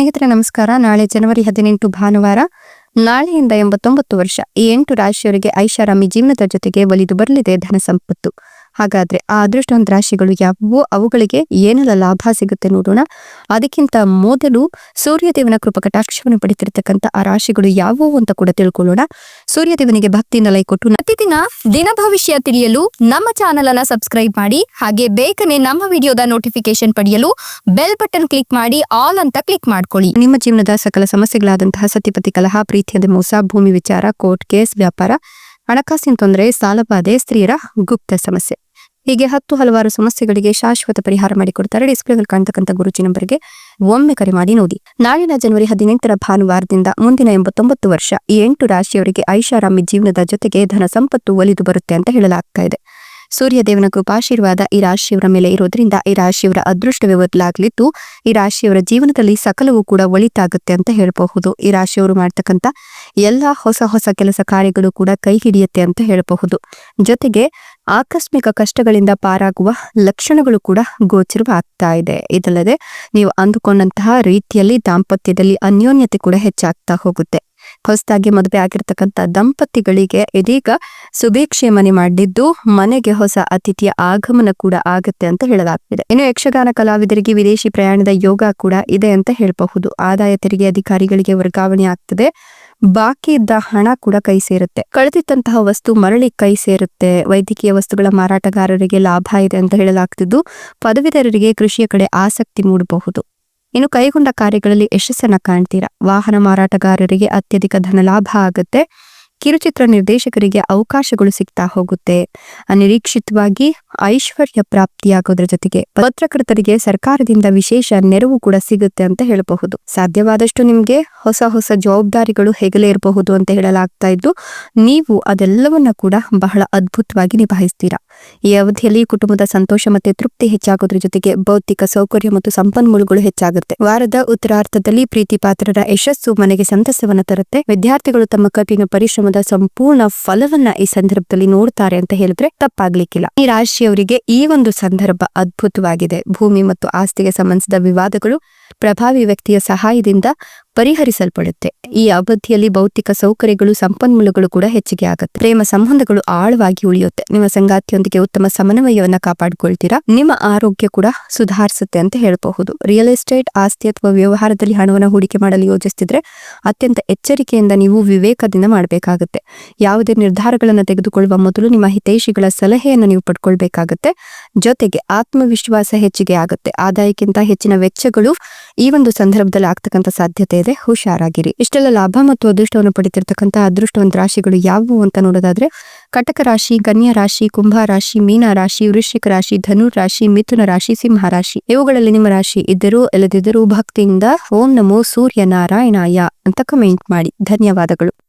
ಸ್ನೇಹಿತರೆ, ನಮಸ್ಕಾರ. ನಾಳೆ ಜನವರಿ ಹದಿನೆಂಟು ಭಾನುವಾರ, ನಾಳೆಯಿಂದ ಎಂಬತ್ತೊಂಬತ್ತು ವರ್ಷ, ಈ ಎಂಟು ರಾಶಿಯವರಿಗೆ ಐಷಾರಾಮಿ ಜೀವನದ ಜೊತೆಗೆ ಒಲಿದು ಬರಲಿದೆ ಧನ ಸಂಪತ್ತು. ಹಾಗಾದ್ರೆ ಆ ಅದೃಷ್ಟವಂತ ರಾಶಿಗಳು ಯಾವುವು? ಅವುಗಳಿಗೆ ಏನೆಲ್ಲ ಲಾಭ ಸಿಗುತ್ತೆ ನೋಡೋಣ. ಅದಕ್ಕಿಂತ ಮೊದಲು ಸೂರ್ಯದೇವನ ಕೃಪ ಕಟಾಕ್ಷವನ್ನು ಪಡಿತಿರ್ತಕ್ಕಂಥ ಆ ರಾಶಿಗಳು ಯಾವುವು ಅಂತ ಕೂಡ ತಿಳ್ಕೊಳ್ಳೋಣ. ಸೂರ್ಯದೇವನಿಗೆ ಭಕ್ತಿಯಿಂದ ಲೈ ಕೊಟ್ಟು ಪ್ರತಿದಿನ ದಿನ ಭವಿಷ್ಯ ತಿಳಿಯಲು ನಮ್ಮ ಚಾನೆಲ್ ಅನ್ನ ಸಬ್ಸ್ಕ್ರೈಬ್ ಮಾಡಿ, ಹಾಗೆ ಬೇಗನೆ ನಮ್ಮ ವಿಡಿಯೋದ ನೋಟಿಫಿಕೇಶನ್ ಪಡೆಯಲು ಬೆಲ್ ಬಟನ್ ಕ್ಲಿಕ್ ಮಾಡಿ ಆಲ್ ಅಂತ ಕ್ಲಿಕ್ ಮಾಡ್ಕೊಳ್ಳಿ. ನಿಮ್ಮ ಜೀವನದ ಸಕಲ ಸಮಸ್ಯೆಗಳಾದಂತಹ ಸತಿಪತಿ ಕಲಹ ಪ್ರೀತಿಯಾದ ಮೋಸ, ಭೂಮಿ ವಿಚಾರ ಕೋರ್ಟ್ ಕೇಸ್ ವ್ಯಾಪಾರ, ಹಣಕಾಸಿನ ತೊಂದರೆ, ಸಾಲಬಾಧೆ, ಸ್ತ್ರೀಯರ ಗುಪ್ತ ಸಮಸ್ಯೆ. ಹೀಗೆ ಹತ್ತು ಹಲವಾರು ಸಮಸ್ಯೆಗಳಿಗೆ ಶಾಶ್ವತ ಪರಿಹಾರ ಮಾಡಿಕೊಡ್ತಾರೆ. ಡಿಸ್ಪ್ಲೇಗಳು ಕಾಣ್ತಕ್ಕಂಥ ಗುರುಜಿ ನಂಬರ್ಗೆ ಒಮ್ಮೆ ಕರೆ ಮಾಡಿ ನೋಡಿ. ನಾಳಿನ ಜನವರಿ ಹದಿನೆಂಟರ ಭಾನುವಾರದಿಂದ ಮುಂದಿನ ಎಂಬತ್ತೊಂಬತ್ತು ವರ್ಷ ಈ ಎಂಟು ರಾಶಿಯವರಿಗೆ ಐಷಾರಾಮಿ ಜೀವನದ ಜೊತೆಗೆ ಧನ ಸಂಪತ್ತು ಒಲಿದು ಬರುತ್ತೆ ಅಂತ ಹೇಳಲಾಗ್ತಾ ಇದೆ. ಸೂರ್ಯದೇವನ ಕೃಪಾಶೀರ್ವಾದ ಈ ರಾಶಿಯವರ ಮೇಲೆ ಇರೋದ್ರಿಂದ ಈ ರಾಶಿಯವರ ಅದೃಷ್ಟವೇ ಬದಲಾಗಲಿದ್ದು, ಈ ರಾಶಿಯವರ ಜೀವನದಲ್ಲಿ ಸಕಲವೂ ಕೂಡ ಒಳಿತಾಗುತ್ತೆ ಅಂತ ಹೇಳಬಹುದು. ಈ ರಾಶಿಯವರು ಮಾಡ್ತಕ್ಕಂಥ ಎಲ್ಲ ಹೊಸ ಹೊಸ ಕೆಲಸ ಕಾರ್ಯಗಳು ಕೂಡ ಕೈ ಹಿಡಿಯುತ್ತೆ ಅಂತ ಹೇಳಬಹುದು. ಜೊತೆಗೆ ಆಕಸ್ಮಿಕ ಕಷ್ಟಗಳಿಂದ ಪಾರಾಗುವ ಲಕ್ಷಣಗಳು ಕೂಡ ಗೋಚರವಾಗ್ತಾ ಇದೆ. ಇದಲ್ಲದೆ, ನೀವು ಅಂದುಕೊಂಡಂತಹ ರೀತಿಯಲ್ಲಿ ದಾಂಪತ್ಯದಲ್ಲಿ ಅನ್ಯೋನ್ಯತೆ ಕೂಡ ಹೆಚ್ಚಾಗ್ತಾ ಹೋಗುತ್ತೆ. ಹೊಸದಾಗಿ ಮದುವೆ ಆಗಿರ್ತಕ್ಕಂಥ ದಂಪತಿಗಳಿಗೆ ಇದೀಗ ಸುಭೀಕ್ಷೆ ಮನೆ ಮಾಡಿದ್ದು, ಮನೆಗೆ ಹೊಸ ಅತಿಥಿಯ ಆಗಮನ ಕೂಡ ಆಗುತ್ತೆ ಅಂತ ಹೇಳಲಾಗ್ತಿದೆ. ಇನ್ನು ಯಕ್ಷಗಾನ ಕಲಾವಿದರಿಗೆ ವಿದೇಶಿ ಪ್ರಯಾಣದ ಯೋಗ ಕೂಡ ಇದೆ ಅಂತ ಹೇಳಬಹುದು. ಆದಾಯ ತೆರಿಗೆ ಅಧಿಕಾರಿಗಳಿಗೆ ವರ್ಗಾವಣೆ ಆಗ್ತದೆ. ಬಾಕಿ ಇದ್ದ ಹಣ ಕೂಡ ಕೈ ಸೇರುತ್ತೆ. ಕಳೆದಿದ್ದಂತಹ ವಸ್ತು ಮರಳಿ ಕೈ ಸೇರುತ್ತೆ. ವೈದ್ಯಕೀಯ ವಸ್ತುಗಳ ಮಾರಾಟಗಾರರಿಗೆ ಲಾಭ ಇದೆ ಅಂತ ಹೇಳಲಾಗ್ತಿದ್ದು, ಪದವೀಧರರಿಗೆ ಕೃಷಿಯ ಕಡೆ ಆಸಕ್ತಿ ಮೂಡಬಹುದು. ಇನ್ನು ಕೈಗೊಂಡ ಕಾರ್ಯಗಳಲ್ಲಿ ಯಶಸ್ಸನ್ನ ಕಾಣ್ತೀರಾ? ವಾಹನ ಮಾರಾಟಗಾರರಿಗೆ ಅತ್ಯಧಿಕ ಧನ ಲಾಭ ಆಗುತ್ತೆ. ಕಿರುಚಿತ್ರ ನಿರ್ದೇಶಕರಿಗೆ ಅವಕಾಶಗಳು ಸಿಗ್ತಾ ಹೋಗುತ್ತೆ. ಅನಿರೀಕ್ಷಿತವಾಗಿ ಐಶ್ವರ್ಯ ಪ್ರಾಪ್ತಿಯಾಗೋದ್ರ ಜೊತೆಗೆ ಪತ್ರಕರ್ತರಿಗೆ ಸರ್ಕಾರದಿಂದ ವಿಶೇಷ ನೆರವು ಕೂಡ ಸಿಗುತ್ತೆ ಅಂತ ಹೇಳಬಹುದು. ಸಾಧ್ಯವಾದಷ್ಟು ನಿಮ್ಗೆ ಹೊಸ ಹೊಸ ಜವಾಬ್ದಾರಿಗಳು ಹೆಗಲೇ ಇರಬಹುದು ಅಂತ ಹೇಳಲಾಗ್ತಾ ಇದ್ದು, ನೀವು ಅದೆಲ್ಲವನ್ನ ಕೂಡ ಬಹಳ ಅದ್ಭುತವಾಗಿ ನಿಭಾಯಿಸ್ತೀರಾ. ಈ ಅವಧಿಯಲ್ಲಿ ಕುಟುಂಬದ ಸಂತೋಷ ಮತ್ತು ತೃಪ್ತಿ ಹೆಚ್ಚಾಗೋದ್ರ ಜೊತೆಗೆ ಭೌತಿಕ ಸೌಕರ್ಯ ಮತ್ತು ಸಂಪನ್ಮೂಲಗಳು ಹೆಚ್ಚಾಗುತ್ತೆ. ವಾರದ ಉತ್ತರಾರ್ಥದಲ್ಲಿ ಪ್ರೀತಿ ಪಾತ್ರರ ಯಶಸ್ಸು ಮನೆಗೆ ಸಂತಸವನ್ನ ತರುತ್ತೆ. ವಿದ್ಯಾರ್ಥಿಗಳು ತಮ್ಮ ಕಠಿಣ ಪರಿಶ್ರಮದ ಸಂಪೂರ್ಣ ಫಲವನ್ನ ಈ ಸಂದರ್ಭದಲ್ಲಿ ನೋಡ್ತಾರೆ ಅಂತ ಹೇಳಿದ್ರೆ ತಪ್ಪಾಗ್ಲಿಕ್ಕಿಲ್ಲ. ಈ ರಾಶಿಯವರಿಗೆ ಈ ಒಂದು ಸಂದರ್ಭ ಅದ್ಭುತವಾಗಿದೆ. ಭೂಮಿ ಮತ್ತು ಆಸ್ತಿಗೆ ಸಂಬಂಧಿಸಿದ ವಿವಾದಗಳು ಪ್ರಭಾವಿ ವ್ಯಕ್ತಿಯ ಸಹಾಯದಿಂದ ಪರಿಹರಿಸಲ್ಪಡುತ್ತೆ. ಈ ಅವಧಿಯಲ್ಲಿ ಭೌತಿಕ ಸೌಕರ್ಯಗಳು, ಸಂಪನ್ಮೂಲಗಳು ಕೂಡ ಹೆಚ್ಚಿಗೆ ಆಗುತ್ತೆ. ಪ್ರೇಮ ಸಂಬಂಧಗಳು ಆಳವಾಗಿ ಉಳಿಯುತ್ತೆ. ನಿಮ್ಮ ಸಂಗಾತಿಯೊಂದಿಗೆ ಉತ್ತಮ ಸಮನ್ವಯವನ್ನ ಕಾಪಾಡಿಕೊಳ್ತೀರಾ? ನಿಮ್ಮ ಆರೋಗ್ಯ ಕೂಡ ಸುಧಾರಿಸುತ್ತೆ ಅಂತ ಹೇಳಬಹುದು. ರಿಯಲ್ ಎಸ್ಟೇಟ್ ಆಸ್ತಿ ಅಥವಾ ವ್ಯವಹಾರದಲ್ಲಿ ಹಣವನ್ನು ಹೂಡಿಕೆ ಮಾಡಲು ಯೋಜಿಸ್ತಿದ್ರೆ ಅತ್ಯಂತ ಎಚ್ಚರಿಕೆಯಿಂದ ನೀವು ವಿವೇಕದಿಂದ ಮಾಡಬೇಕಾಗುತ್ತೆ. ಯಾವುದೇ ನಿರ್ಧಾರಗಳನ್ನು ತೆಗೆದುಕೊಳ್ಳುವ ಮೊದಲು ನಿಮ್ಮ ಹಿತೈಷಿಗಳ ಸಲಹೆಯನ್ನು ನೀವು ಪಡ್ಕೊಳ್ಬೇಕಾಗುತ್ತೆ. ಜೊತೆಗೆ ಆತ್ಮವಿಶ್ವಾಸ ಹೆಚ್ಚಿಗೆ ಆಗುತ್ತೆ. ಆದಾಯಕ್ಕಿಂತ ಹೆಚ್ಚಿನ ವೆಚ್ಚಗಳು ಈ ಒಂದು ಸಂದರ್ಭದಲ್ಲಿ ಆಗ್ತಕ್ಕಂಥ ಸಾಧ್ಯತೆ ಇದೆ. ಹುಷಾರಾಗಿರಿ. ಇಷ್ಟೆಲ್ಲ ಲಾಭ ಮತ್ತು ಅದೃಷ್ಟವನ್ನು ಪಡಿತಿರ್ತಕ್ಕಂಥ ಅದೃಷ್ಟವಂತ ರಾಶಿಗಳು ಯಾವುವು ಅಂತ ನೋಡೋದಾದ್ರೆ, ಕಟಕ ರಾಶಿ ಗನ್ಯ ರಾಶಿ, ಕುಂಭ ರಾಶಿ, ಮೀನ ರಾಶಿ, ವೃಶ್ಚಿಕ ರಾಶಿ ಧನು ರಾಶಿ, ಮಿಥುನ ರಾಶಿ, ಸಿಂಹ ರಾಶಿ. ಇವುಗಳಲ್ಲಿ ನಿಮ್ಮ ರಾಶಿ ಇದ್ದರೂ ಇಲ್ಲದಿದ್ದರೂ ಭಕ್ತಿಯಿಂದ ಓಂ ನಮೋ ಸೂರ್ಯ ನಾರಾಯಣಾಯ ಅಂತ ಕಮೆಂಟ್ ಮಾಡಿ. ಧನ್ಯವಾದಗಳು.